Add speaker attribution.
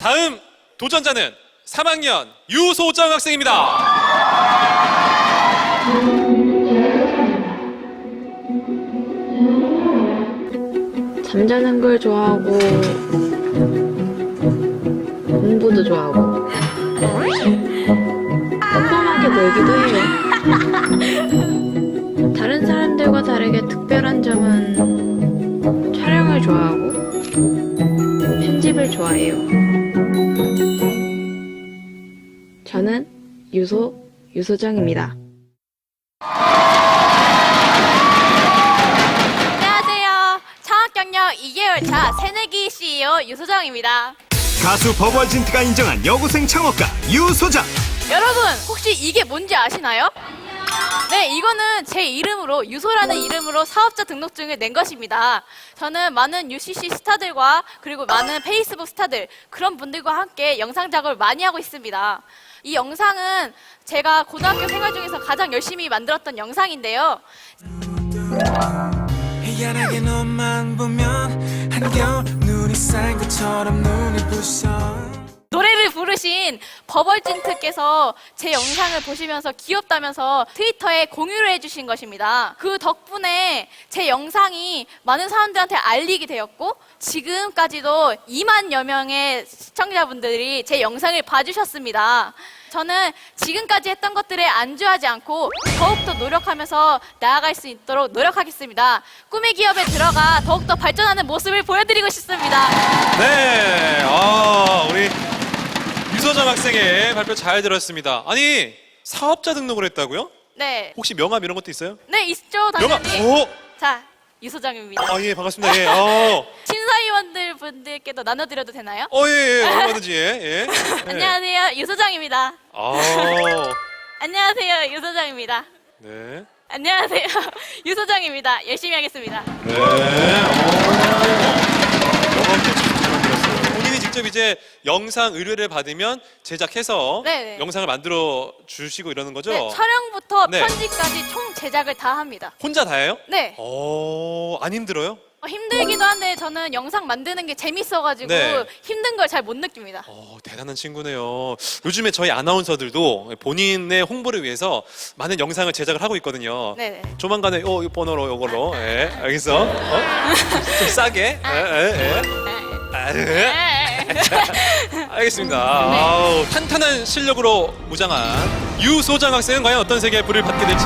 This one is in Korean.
Speaker 1: 다음 도전자는 3학년 유소정 학생입니다.
Speaker 2: 잠자는 걸 좋아하고 공부도 좋아하고 뻔뻔하게 놀기도 해요. 다른 사람들과 다르게 특별한 점은 촬영을 좋아하고 편집을 좋아해요. 저는 유소 유소정입니다.
Speaker 3: 안녕하세요. 창학 경력 2개월 차 새내기 CEO 유소정입니다.
Speaker 4: 가수 버벌진트가 인정한 여고생 창업가 유소장
Speaker 3: 여러분, 혹시 이게 뭔지 아시나요? 네, 이거는 제 이름으로 유소라는 이름으로 사업자 등록증을 낸 것입니다. 저는 많은 UCC 스타들과 그리고 많은 페이스북 스타들 그런 분들과 함께 영상 작업을 많이 하고 있습니다. 이 영상은 제가 고등학교 생활 중에서 가장 열심히 만들었던 영상인데요. 부르신 버벌진트께서 제 영상을 보시면서 귀엽다면서 트위터에 공유를 해주신 것입니다. 그 덕분에 제 영상이 많은 사람들한테 알리게 되었고 지금까지도 2만여 명의 시청자분들이 제 영상을 봐주셨습니다. 저는 지금까지 했던 것들에 안주하지 않고 더욱더 노력하면서 나아갈 수 있도록 노력하겠습니다. 꿈의 기업에 들어가 더욱더 발전하는 모습을 보여드리고 싶습니다.
Speaker 1: 네, 유소정 학생의 발표 잘 들었습니다. 아니, 사업자 등록을 했다고요?
Speaker 3: 네.
Speaker 1: 혹시 명함 이런 것도 있어요?
Speaker 3: 네, 있죠,
Speaker 1: 명함,
Speaker 3: 당연히.
Speaker 1: 오!
Speaker 3: 자, 유소장입니다.
Speaker 1: 아, 예, 반갑습니다. 예, 어,
Speaker 3: 심사위원들 분들께도 나눠드려도 되나요?
Speaker 1: 어, 예, 예, 얼마든지, 예, 예. 예.
Speaker 3: 안녕하세요, 유소장입니다.
Speaker 1: 아,
Speaker 3: 안녕하세요, 유소장입니다.
Speaker 1: 네.
Speaker 3: 안녕하세요, 유소장입니다. 열심히 하겠습니다.
Speaker 1: 네. 명 직접 이제 영상 의뢰를 받으면 제작해서
Speaker 3: 네네.
Speaker 1: 영상을 만들어 주시고 이러는 거죠?
Speaker 3: 네, 촬영부터
Speaker 1: 네.
Speaker 3: 편집까지 총 제작을 다 합니다.
Speaker 1: 혼자 다 해요?
Speaker 3: 네,
Speaker 1: 어, 안 힘들어요?
Speaker 3: 어, 힘들기도 한데 저는 영상 만드는 게 재밌어가지고
Speaker 1: 네.
Speaker 3: 힘든 걸 잘 못 느낍니다.
Speaker 1: 어, 대단한 친구네요. 요즘에 저희 아나운서들도 본인의 홍보를 위해서 많은 영상을 제작을 하고 있거든요.
Speaker 3: 네네.
Speaker 1: 조만간에 어, 이 번호로 이걸로. 예, 알겠어? 어? 좀 싸게. 예, 예, 예. 아, 예.
Speaker 3: 네.
Speaker 1: 알겠습니다. 아우, 탄탄한 실력으로 무장한 유 소장 학생은 과연 어떤 세계의 불을 받게 될지